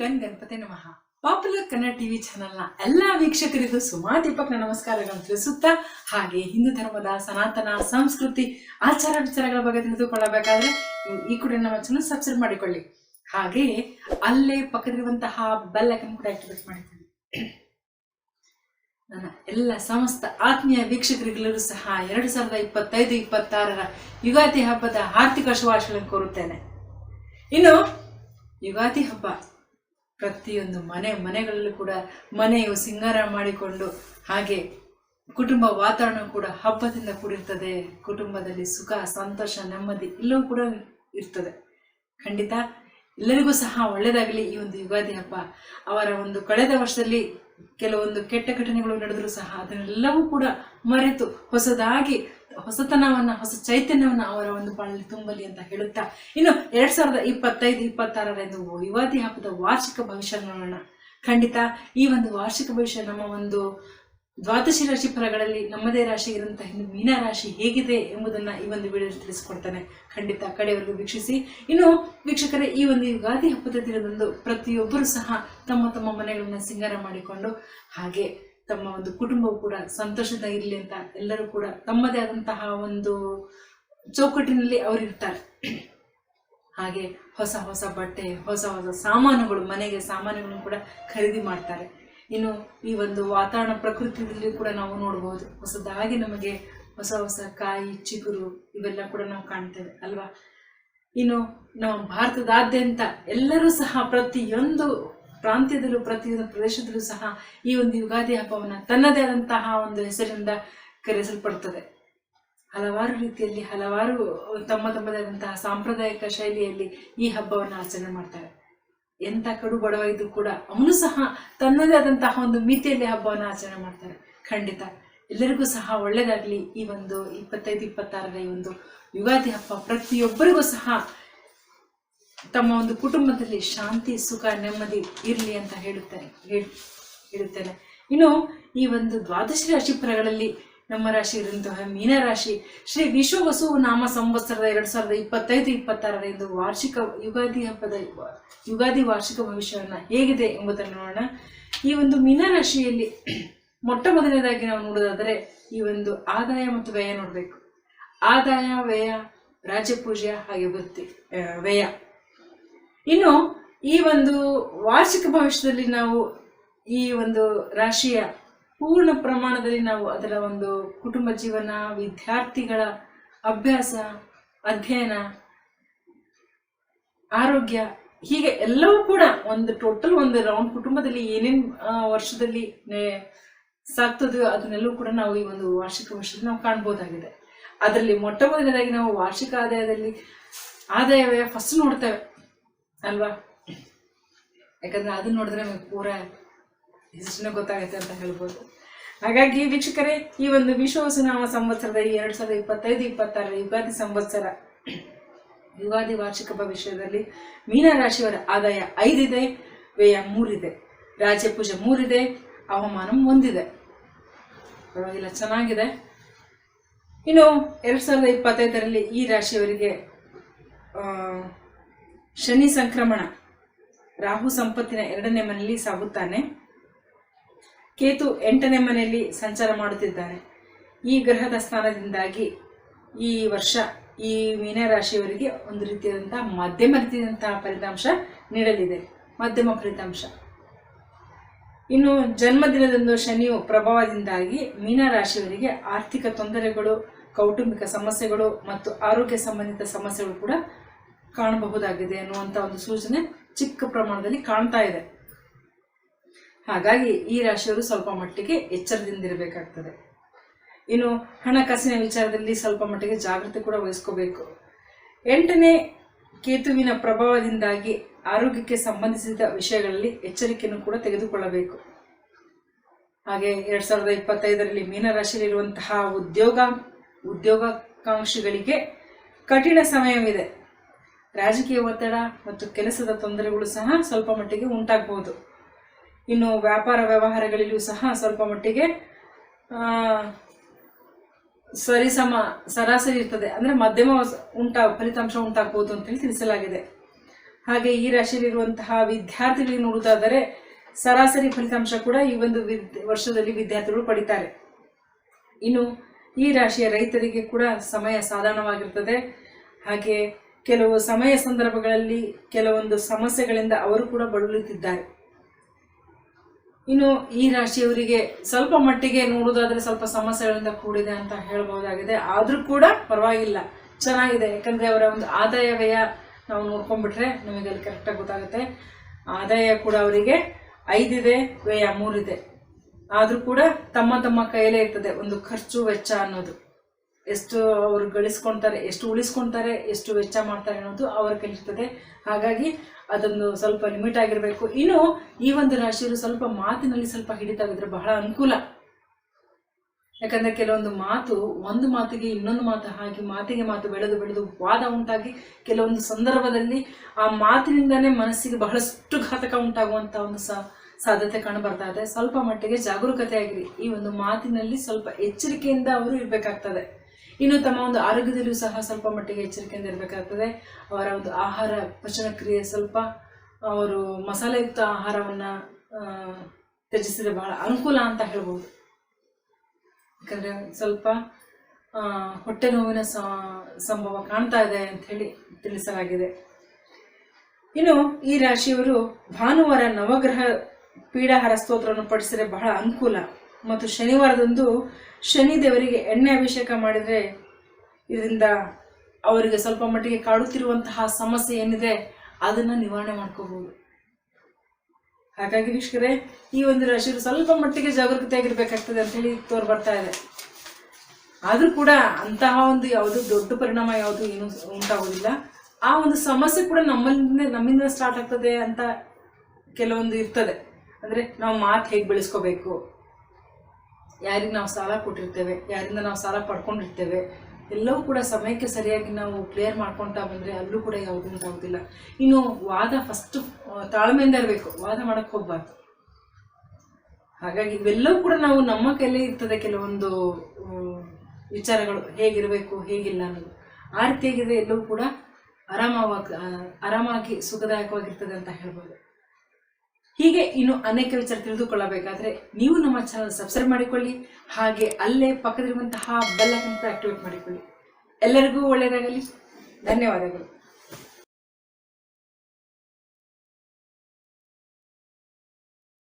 Gun Ganapati ನಮಃ. Popular Kannada TV ಚಾನೆಲ್ನ ಎಲ್ಲಾ ವೀಕ್ಷಕರಿಗೂ ಸುಮಾ ದೀಪಕ್ನ ನಮಸ್ಕಾರಗಳನ್ನು ತಿಳಿಸುತ್ತಾ, ಹಾಗೆ ಹಿಂದೂ ಧರ್ಮದ ಸನಾತನ, ಸಂಸ್ಕೃತಿ, ಆಚಾರ ವಿಚಾರಗಳ ಬಗ್ಗೆ ತಿಳಿದುಕೊಳ್ಳಬೇಕಾದ್ರೆ ಈ ಕೂಡ ನಮ್ಮ ಚಾನಲ್ ಸಬ್ಸ್ಕ್ರೈಬ್ ಮಾಡಿಕೊಳ್ಳಿ. ಹಾಗೆ ಅಲ್ಲೇ ಪಕ್ಕದಿರುವಂತಹ ಬೆಲ್ ಐಕನ್ ಕೂಡ ಆಕ್ಟಿವೇಟ್ ಮಾಡಿಕೊಳ್ಳಿ. ನನ್ನ ಎಲ್ಲ ಸಮಸ್ತ ಆತ್ಮೀಯ ವೀಕ್ಷಕರಿಗೆಲ್ಲರೂ ಸಹ ಎರಡು ಸಾವಿರದ ಇಪ್ಪತ್ತೈದು, ಇಪ್ಪತ್ತಾರರ ಯುಗಾದಿ ಹಬ್ಬದ ಆರ್ಥಿಕ ಶುಭಾಶಯಗಳನ್ನು ಕೋರುತ್ತೇನೆ. ಇನ್ನು, ಯುಗಾದಿ ಹಬ್ಬ. ಪ್ರತಿಯೊಂದು ಮನೆ, ಮನೆಗಳಲ್ಲೂ ಕೂಡ ಮನೆಯು ಸಿಂಗಾರ ಮಾಡಿಕೊಂಡು ಹಾಗೆ ಕುಟುಂಬ ವಾತಾವರಣ ಕೂಡ ಹಬ್ಬದಿಂದ ಕೂಡಿರ್ತದೆ. ಕುಟುಂಬದಲ್ಲಿ ಸುಖ, ಸಂತೋಷ, ನೆಮ್ಮದಿ ಎಲ್ಲವೂ ಕೂಡ ಇರ್ತದೆ. ಖಂಡಿತ ಎಲ್ಲರಿಗೂ ಸಹ ಒಳ್ಳೆಯದಾಗಲಿ ಈ ಒಂದು ಯುಗಾದಿ ಹಬ್ಬ. ಅವರ ಒಂದು ಕಳೆದ ವರ್ಷದಲ್ಲಿ ಕೆಲವೊಂದು ಕೆಟ್ಟ ಘಟನೆಗಳು ನಡೆದರೂ ಸಹ ಅದನ್ನೆಲ್ಲವೂ ಕೂಡ ಮರೆತು ಹೊಸದಾಗಿ ಹೊಸತನವನ್ನ, ಹೊಸ ಚೈತನ್ಯವನ್ನ ಅವರ ಒಂದು ಬಾಳಲ್ಲಿ ತುಂಬಲಿ ಅಂತ ಹೇಳುತ್ತಾ. ಇನ್ನು ಎರಡ್ ಸಾವಿರದ ಇಪ್ಪತ್ತೈದು, ಇಪ್ಪತ್ತಾರರಂದು ಯುಗಾದಿ ಹಬ್ಬದ ವಾರ್ಷಿಕ ಭವಿಷ್ಯ ನೋಡೋಣ. ಖಂಡಿತ ಈ ಒಂದು ವಾರ್ಷಿಕ ಭವಿಷ್ಯ ನಮ್ಮ ಒಂದು ದ್ವಾದಶಿ ರಾಶಿ ಫಲಗಳಲ್ಲಿ ನಮ್ಮದೇ ರಾಶಿ ಇರುವಂತಹ ಇನ್ನು ಮೀನ ರಾಶಿ ಹೇಗಿದೆ ಎಂಬುದನ್ನ ಈ ಒಂದು ವಿಡಿಯೋದಲ್ಲಿ ತಿಳಿಸ್ಕೊಡ್ತಾನೆ. ಖಂಡಿತ ಕಡೆಯವರೆಗೂ ವೀಕ್ಷಿಸಿ. ಇನ್ನು ವೀಕ್ಷಕರೇ, ಈ ಒಂದು ಯುಗಾದಿ ಹಬ್ಬದ ದಿನದಂದು ಪ್ರತಿಯೊಬ್ಬರು ಸಹ ತಮ್ಮ ತಮ್ಮ ಮನೆಗಳನ್ನ ಸಿಂಗಾರ ಮಾಡಿಕೊಂಡು ಹಾಗೆ ತಮ್ಮ ಒಂದು ಕುಟುಂಬವು ಕೂಡ ಸಂತೋಷದ ಇರಲಿ ಅಂತ ಎಲ್ಲರೂ ಕೂಡ ತಮ್ಮದೇ ಆದಂತಹ ಒಂದು ಚೌಕಟ್ಟಿನಲ್ಲಿ ಅವರಿರ್ತಾರೆ. ಹಾಗೆ ಹೊಸ ಹೊಸ ಬಟ್ಟೆ, ಹೊಸ ಹೊಸ ಸಾಮಾನುಗಳು, ಮನೆಗೆ ಸಾಮಾನುಗಳನ್ನು ಕೂಡ ಖರೀದಿ ಮಾಡ್ತಾರೆ. ಇನ್ನು ಈ ಒಂದು ವಾತಾವರಣ ಪ್ರಕೃತಿಯಲ್ಲಿ ಕೂಡ ನಾವು ನೋಡಬಹುದು ಹೊಸದಾಗಿ ನಮಗೆ ಹೊಸ ಹೊಸ ಕಾಯಿ, ಚಿಗುರು ಇವೆಲ್ಲ ಕೂಡ ನಾವು ಕಾಣ್ತೇವೆ, ಅಲ್ವಾ? ಇನ್ನು ನಮ್ಮ ಭಾರತದಾದ್ಯಂತ ಎಲ್ಲರೂ ಸಹ ಪ್ರತಿಯೊಂದು ಪ್ರಾಂತ್ಯದಲ್ಲೂ ಪ್ರತಿಯೊಂದು ಪ್ರದೇಶದಲ್ಲೂ ಸಹ ಈ ಒಂದು ಯುಗಾದಿ ಹಬ್ಬವನ್ನು ತನ್ನದೇ ಆದಂತಹ ಒಂದು ಹೆಸರಿನಿಂದ ಕರೆಸಲ್ಪಡುತ್ತದೆ ಹಲವಾರು ರೀತಿಯಲ್ಲಿ ಹಲವಾರು ತಮ್ಮ ತಮ್ಮದೇ ಆದಂತಹ ಸಾಂಪ್ರದಾಯಿಕ ಶೈಲಿಯಲ್ಲಿ ಈ ಹಬ್ಬವನ್ನು ಆಚರಣೆ ಮಾಡ್ತಾರೆ. ಎಂಥ ಕಡು ಬಡವ ಇದ್ರೂ ಕೂಡ ಅವನು ಸಹ ತನ್ನದೇ ಆದಂತಹ ಒಂದು ಮಿತಿಯಲ್ಲಿ ಹಬ್ಬವನ್ನು ಆಚರಣೆ ಮಾಡ್ತಾರೆ. ಖಂಡಿತ ಎಲ್ಲರಿಗೂ ಸಹ ಒಳ್ಳೆಯದಾಗಲಿ ಈ ಒಂದು ಇಪ್ಪತ್ತೈದು, ಇಪ್ಪತ್ತಾರರ ಈ ಒಂದು ಯುಗಾದಿ ಹಬ್ಬ ಪ್ರತಿಯೊಬ್ಬರಿಗೂ ಸಹ ತಮ್ಮ ಒಂದು ಕುಟುಂಬದಲ್ಲಿ ಶಾಂತಿ, ಸುಖ, ನೆಮ್ಮದಿ ಇರಲಿ ಅಂತ ಹೇಳುತ್ತಾರೆ. ಹೇಳ್- ಹೇಳುತ್ತೇನೆ. ಇನ್ನು ಈ ಒಂದು ದ್ವಾದಶ ರಾಶಿ ಫಲಗಳಲ್ಲಿ ನಮ್ಮ ರಾಶಿ ಇರುವಂತಹ ಮೀನ ರಾಶಿ, ಶ್ರೀ ವಿಶ್ವವಸು ನಾಮ ಸಂವತ್ಸರದ ಎರಡ್ ಸಾವಿರದ ಇಪ್ಪತ್ತೈದು, ಇಪ್ಪತ್ತಾರರ ಇಂದು ವಾರ್ಷಿಕ ಯುಗಾದಿ ಹಬ್ಬದ ಯುಗಾದಿ ವಾರ್ಷಿಕ ಭವಿಷ್ಯವನ್ನ ಹೇಗಿದೆ ಎಂಬುದನ್ನು ನೋಡೋಣ. ಈ ಒಂದು ಮೀನ ರಾಶಿಯಲ್ಲಿ ಮೊಟ್ಟ ಮೊದಲನೇದಾಗಿ ನಾವು ನೋಡೋದಾದರೆ ಈ ಒಂದು ಆದಾಯ ಮತ್ತು ವ್ಯಯ ನೋಡಬೇಕು. ಆದಾಯ, ವ್ಯಯ ರಾಜಪೂಜ್ಯ ಹಾಗೆ ವೃತ್ತಿ ವ್ಯಯ. ಇನ್ನು ಈ ಒಂದು ವಾರ್ಷಿಕ ಭವಿಷ್ಯದಲ್ಲಿ ನಾವು ಈ ಒಂದು ರಾಶಿಯ ಪೂರ್ಣ ಪ್ರಮಾಣದಲ್ಲಿ ನಾವು ಅದರ ಒಂದು ಕುಟುಂಬ ಜೀವನ, ವಿದ್ಯಾರ್ಥಿಗಳ ಅಭ್ಯಾಸ, ಅಧ್ಯಯನ, ಆರೋಗ್ಯ, ಹೀಗೆ ಎಲ್ಲವೂ ಕೂಡ ಒಂದು ಟೋಟಲ್ ಒಂದು ರೌಂಡ್ ಕುಟುಂಬದಲ್ಲಿ ಏನೇನ್ ವರ್ಷದಲ್ಲಿ ಸಾಕ್ತದೆಯೋ ಅದನ್ನೆಲ್ಲವೂ ಕೂಡ ನಾವು ಈ ಒಂದು ವಾರ್ಷಿಕ ವರ್ಷದಲ್ಲಿ ನಾವು ಕಾಣ್ಬೋದಾಗಿದೆ. ಅದರಲ್ಲಿ ಮೊಟ್ಟ ಮೊದಲನೇದಾಗಿ ನಾವು ವಾರ್ಷಿಕ ಆದಾಯದಲ್ಲಿ, ಆದಾಯವೇ ಫಸ್ಟ್ ನೋಡ್ತೇವೆ. ಅಲ್ವಾ? ಯಾಕಂದ್ರೆ ಅದನ್ನ ನೋಡಿದ್ರೆ ನಮಗೆ ಪೂರ ಹಿಸ್ಟ್ರಿನೇ ಗೊತ್ತಾಗುತ್ತೆ ಅಂತ ಹೇಳ್ಬೋದು. ಹಾಗಾಗಿ ವೀಕ್ಷಕರೇ, ಈ ಒಂದು ವಿಶ್ವವಸುನಾಮ ಸಂವತ್ಸರದ ಈ ಎರಡ್ ಸಾವಿರದ ಇಪ್ಪತ್ತೈದು, ಇಪ್ಪತ್ತಾರರ ಯುಗಾದಿ ಸಂವತ್ಸರ, ಯುಗಾದಿ ವಾರ್ಷಿಕ ಭವಿಷ್ಯದಲ್ಲಿ ಮೀನ ರಾಶಿಯವರ ಆದಾಯ ಐದಿದೆ, ವ್ಯಯ ಮೂರಿದೆ. ರಾಜ್ಯಪೂಜೆ ಮೂರಿದೆ ಅವಮಾನ ಒಂದಿದೆ. ಪರವಾಗಿಲ್ಲ, ಚೆನ್ನಾಗಿದೆ. ಇನ್ನು ಎರಡು ಸಾವಿರದ ಇಪ್ಪತ್ತೈದರಲ್ಲಿ ಈ ರಾಶಿಯವರಿಗೆ ಶನಿ ಸಂಕ್ರಮಣ. ರಾಹು ಸಂಪತ್ತಿನ ಎರಡನೇ ಮನೆಯಲ್ಲಿ ಸಾಗುತ್ತಾನೆ. ಕೇತು ಎಂಟನೇ ಮನೆಯಲ್ಲಿ ಸಂಚಾರ ಮಾಡುತ್ತಿದ್ದಾನೆ. ಈ ಗ್ರಹದ ಸ್ಥಾನದಿಂದಾಗಿ ಈ ವರ್ಷ, ಈ ಮೀನರಾಶಿಯವರಿಗೆ ಒಂದು ರೀತಿಯಾದಂತಹ ಮಧ್ಯಮ ರೀತಿಯಾದಂತಹ ಫಲಿತಾಂಶ ನೀಡಲಿದೆ. ಮಧ್ಯಮ ಫಲಿತಾಂಶ. ಇನ್ನು ಜನ್ಮದಿನದಂದು ಶನಿಯು ಪ್ರಭಾವದಿಂದಾಗಿ ಮೀನರಾಶಿಯವರಿಗೆ ಆರ್ಥಿಕ ತೊಂದರೆಗಳು, ಕೌಟುಂಬಿಕ ಸಮಸ್ಯೆಗಳು ಮತ್ತು ಆರೋಗ್ಯ ಸಂಬಂಧಿತ ಸಮಸ್ಯೆಗಳು ಕೂಡ ಕಾಣಬಹುದಾಗಿದೆ ಅನ್ನುವಂಥ ಒಂದು ಸೂಚನೆ ಚಿಕ್ಕ ಪ್ರಮಾಣದಲ್ಲಿ ಕಾಣ್ತಾ ಇದೆ. ಹಾಗಾಗಿ ಈ ರಾಶಿಯವರು ಸ್ವಲ್ಪ ಮಟ್ಟಿಗೆ ಎಚ್ಚರದಿಂದಿರಬೇಕಾಗ್ತದೆ. ಇನ್ನು ಹಣಕಾಸಿನ ವಿಚಾರದಲ್ಲಿ ಸ್ವಲ್ಪ ಮಟ್ಟಿಗೆ ಜಾಗೃತಿ ಕೂಡ ವಹಿಸ್ಕೋಬೇಕು. ಎಂಟನೇ ಕೇತುವಿನ ಪ್ರಭಾವದಿಂದಾಗಿ ಆರೋಗ್ಯಕ್ಕೆ ಸಂಬಂಧಿಸಿದ ವಿಷಯಗಳಲ್ಲಿ ಎಚ್ಚರಿಕೆಯನ್ನು ಕೂಡ ತೆಗೆದುಕೊಳ್ಳಬೇಕು. ಹಾಗೆ ಎರಡ್ ಸಾವಿರದ ಇಪ್ಪತ್ತೈದರಲ್ಲಿ ಮೀನರಾಶಿಯಲ್ಲಿರುವಂತಹ ಉದ್ಯೋಗ ಉದ್ಯೋಗಾಕಾಂಕ್ಷಿಗಳಿಗೆ ಕಠಿಣ ಸಮಯವಿದೆ. ರಾಜಕೀಯ ಒತ್ತಡ ಮತ್ತು ಕೆಲಸದ ತೊಂದರೆಗಳು ಸಹ ಸ್ವಲ್ಪ ಮಟ್ಟಿಗೆ ಉಂಟಾಗಬಹುದು ಇನ್ನು ವ್ಯಾಪಾರ ವ್ಯವಹಾರಗಳಲ್ಲೂ ಸಹ ಸ್ವಲ್ಪ ಮಟ್ಟಿಗೆ ಸರಿಸಮ, ಸರಾಸರಿ ಇರ್ತದೆ. ಅಂದ್ರೆ ಮಧ್ಯಮ ಉಂಟಾ, ಫಲಿತಾಂಶ ಉಂಟಾಗಬಹುದು ಅಂತೇಳಿ ತಿಳಿಸಲಾಗಿದೆ. ಹಾಗೆ ಈ ರಾಶಿಯಲ್ಲಿರುವಂತಹ ವಿದ್ಯಾರ್ಥಿಗಳಿಗೆ ನೋಡುವುದಾದರೆ ಸರಾಸರಿ ಫಲಿತಾಂಶ ಕೂಡ ಈ ಒಂದು ವರ್ಷದಲ್ಲಿ ವಿದ್ಯಾರ್ಥಿಗಳು ಪಡಿತಾರೆ. ಇನ್ನು ಈ ರಾಶಿಯ ರೈತರಿಗೆ ಕೂಡ ಸಮಯ ಸಾಧಾರಣವಾಗಿರ್ತದೆ. ಹಾಗೆ ಕೆಲವು ಸಮಯ ಸಂದರ್ಭಗಳಲ್ಲಿ ಕೆಲವೊಂದು ಸಮಸ್ಯೆಗಳಿಂದ ಅವರು ಕೂಡ ಬಳಲುತ್ತಿದ್ದಾರೆ. ಇನ್ನು ಈ ರಾಶಿಯವರಿಗೆ ಸ್ವಲ್ಪ ಮಟ್ಟಿಗೆ ನೋಡುವುದಾದ್ರೆ ಸ್ವಲ್ಪ ಸಮಸ್ಯೆಗಳಿಂದ ಕೂಡಿದೆ ಅಂತ ಹೇಳಬಹುದಾಗಿದೆ. ಆದರೂ ಕೂಡ ಪರವಾಗಿಲ್ಲ, ಚೆನ್ನಾಗಿದೆ. ಯಾಕಂದರೆ ಅವರ ಒಂದು ಆದಾಯ ವ್ಯಯ ನಾವು ನೋಡ್ಕೊಂಡ್ಬಿಟ್ರೆ ನಮಗೆ ಅಲ್ಲಿ ಕರೆಕ್ಟಾಗಿ ಗೊತ್ತಾಗುತ್ತೆ. ಆದಾಯ ಕೂಡ ಅವರಿಗೆ ಐದಿದೆ, ವ್ಯಯ ಮೂರಿದೆ. ಆದರೂ ಕೂಡ ತಮ್ಮ ತಮ್ಮ ಕೈಯಲ್ಲೇ ಇರ್ತದೆ ಒಂದು ಖರ್ಚು ವೆಚ್ಚ ಅನ್ನೋದು. ಎಷ್ಟು ಅವರು ಗಳಿಸ್ಕೊಳ್ತಾರೆ ಎಷ್ಟು ಉಳಿಸ್ಕೊಳ್ತಾರೆ ಎಷ್ಟು ವೆಚ್ಚ ಮಾಡ್ತಾರೆ ಅನ್ನೋದು ಅವರ ಕೈಲಿರ್ತದೆ ಹಾಗಾಗಿ ಅದೊಂದು ಸ್ವಲ್ಪ ಲಿಮಿಟ್ ಆಗಿರಬೇಕು. ಇನ್ನು ಈ ಒಂದು ರಾಶಿಯಲ್ಲಿ ಸ್ವಲ್ಪ ಮಾತಿನಲ್ಲಿ ಸ್ವಲ್ಪ ಹಿಡಿತಾಗಿದ್ರೆ ಬಹಳ ಅನುಕೂಲ. ಯಾಕಂದ್ರೆ ಕೆಲವೊಂದು ಮಾತು, ಒಂದು ಮಾತಿಗೆ ಇನ್ನೊಂದು ಮಾತು ಹಾಗೆ ಮಾತಿಗೆ ಮಾತು ಬೆಳೆದು ಬೆಳೆದು ವಾದ ಉಂಟಾಗಿ ಕೆಲವೊಂದು ಸಂದರ್ಭದಲ್ಲಿ ಆ ಮಾತಿನಿಂದನೇ ಮನಸ್ಸಿಗೆ ಬಹಳಷ್ಟು ಘಾತಕ ಉಂಟಾಗುವಂತ ಒಂದು ಸಾಧ್ಯತೆ ಕಂಡು ಬರ್ತಾ ಇದೆ. ಸ್ವಲ್ಪ ಮಟ್ಟಿಗೆ ಜಾಗರೂಕತೆ ಆಗಿರಿ ಈ ಒಂದು ಮಾತಿನಲ್ಲಿ ಸ್ವಲ್ಪ ಎಚ್ಚರಿಕೆಯಿಂದ ಅವರು ಇರಬೇಕಾಗ್ತದೆ. ಇನ್ನು ತಮ್ಮ ಒಂದು ಆರೋಗ್ಯದಲ್ಲೂ ಸಹ ಸ್ವಲ್ಪ ಮಟ್ಟಿಗೆ ಎಚ್ಚರಿಕೆಯಿಂದ ಇರಬೇಕಾಗ್ತದೆ. ಅವರ ಒಂದು ಆಹಾರ ಪಚನ ಕ್ರಿಯೆ ಸ್ವಲ್ಪ ಅವರು ಮಸಾಲೆಯುಕ್ತ ಆಹಾರವನ್ನು ತ್ಯಜಿಸಿದ್ರೆ ಬಹಳ ಅನುಕೂಲ ಅಂತ ಹೇಳ್ಬೋದು. ಯಾಕಂದರೆ ಸ್ವಲ್ಪ ಹೊಟ್ಟೆ ನೋವಿನ ಸಂಭವ ಕಾಣ್ತಾ ಇದೆ ಅಂತ ಹೇಳಿ ತಿಳಿಸಲಾಗಿದೆ. ಇನ್ನು ಈ ರಾಶಿಯವರು ಭಾನುವಾರ ನವಗ್ರಹ ಪೀಡಾಹಾರ ಸ್ತೋತ್ರವನ್ನು ಪಠಿಸಿದರೆ ಬಹಳ ಅನುಕೂಲ. ಮತ್ತು ಶನಿವಾರದಂದು ಶನಿ ದೇವರಿಗೆ ಎಣ್ಣೆ ಅಭಿಷೇಕ ಮಾಡಿದರೆ ಇದರಿಂದ ಅವರಿಗೆ ಸ್ವಲ್ಪ ಮಟ್ಟಿಗೆ ಕಾಡುತ್ತಿರುವಂತಹ ಸಮಸ್ಯೆ ಏನಿದೆ, ಅದನ್ನು ನಿವಾರಣೆ ಮಾಡ್ಕೋಬಹುದು ಹಾಗಾಗಿ ವೀಕ್ಷಕರೇ, ಈ ಒಂದು ರಾಶಿಯಲ್ಲಿ ಸ್ವಲ್ಪ ಮಟ್ಟಿಗೆ ಜಾಗರೂಕತೆಯಾಗಿರ್ಬೇಕಾಗ್ತದೆ ಅಂತ ಹೇಳಿ ತೋರ್ ಬರ್ತಾ ಇದೆ. ಆದರೂ ಕೂಡ ಅಂತಹ ಒಂದು ಯಾವುದು ದೊಡ್ಡ ಪರಿಣಾಮ ಯಾವುದು ಏನು ಉಂಟಾಗೋದಿಲ್ಲ ಆ ಒಂದು ಸಮಸ್ಯೆ ಕೂಡ ನಮ್ಮಲ್ಲಿಂದ, ನಮ್ಮಿಂದ ಸ್ಟಾರ್ಟ್ ಆಗ್ತದೆ ಅಂತ ಕೆಲವೊಂದು ಇರ್ತದೆ. ಅಂದರೆ ನಾವು ಮಾತು ಹೇಗೆ ಬೆಳೆಸ್ಕೋಬೇಕು? ಯಾರಿಗೆ ನಾವು ಸಾಲ ಕೊಟ್ಟಿರ್ತೇವೆ, ಯಾರಿಂದ ನಾವು ಸಾಲ ಪಡ್ಕೊಂಡಿರ್ತೇವೆ, ಎಲ್ಲವೂ ಕೂಡ ಸಮಯಕ್ಕೆ ಸರಿಯಾಗಿ ನಾವು ಕ್ಲಿಯರ್ ಮಾಡ್ಕೊತಾ ಬಂದರೆ ಅಲ್ಲೂ ಕೂಡ ಯಾವುದೂ ಆಗೋದಿಲ್ಲ ಇನ್ನು ವಾದ ಫಸ್ಟ್ ತಾಳ್ಮೆಯಿಂದ ಇರಬೇಕು, ವಾದ ಮಾಡಕ್ಕೆ ಹೋಗ್ಬಾರ್ದು. ಹಾಗಾಗಿ ಇವೆಲ್ಲವೂ ಕೂಡ ನಾವು ನಮ್ಮ ಕೈಲೇ ಇರ್ತದೆ ಕೆಲವೊಂದು ವಿಚಾರಗಳು, ಹೇಗಿರಬೇಕು, ಹೇಗಿಲ್ಲ ಅನ್ನೋದು. ಆ ರೀತಿಯಾಗಿದ್ರೆ ಎಲ್ಲವೂ ಕೂಡ ಆರಾಮವಾಗಿ ಆರಾಮಾಗಿ ಸುಖದಾಯಕವಾಗಿರ್ತದೆ ಅಂತ ಹೇಳ್ಬೋದು. ಹೀಗೆ ಇನ್ನು ಅನೇಕ ವಿಚಾರ ತಿಳಿದುಕೊಳ್ಳಬೇಕಾದ್ರೆ ನೀವು ನಮ್ಮ ಚಾನಲ್ ಸಬ್ಸ್ಕ್ರೈಬ್ ಮಾಡಿಕೊಳ್ಳಿ, ಹಾಗೆ ಅಲ್ಲೇ ಪಕ್ಕದಲ್ಲಿರುವಂತಹ ಬೆಲ್ಲ ಐಕನ್ ಆಕ್ಟಿವೇಟ್ ಮಾಡಿಕೊಳ್ಳಿ. ಎಲ್ಲರಿಗೂ ಒಳ್ಳೆಯದಾಗಲಿ. ಧನ್ಯವಾದಗಳು.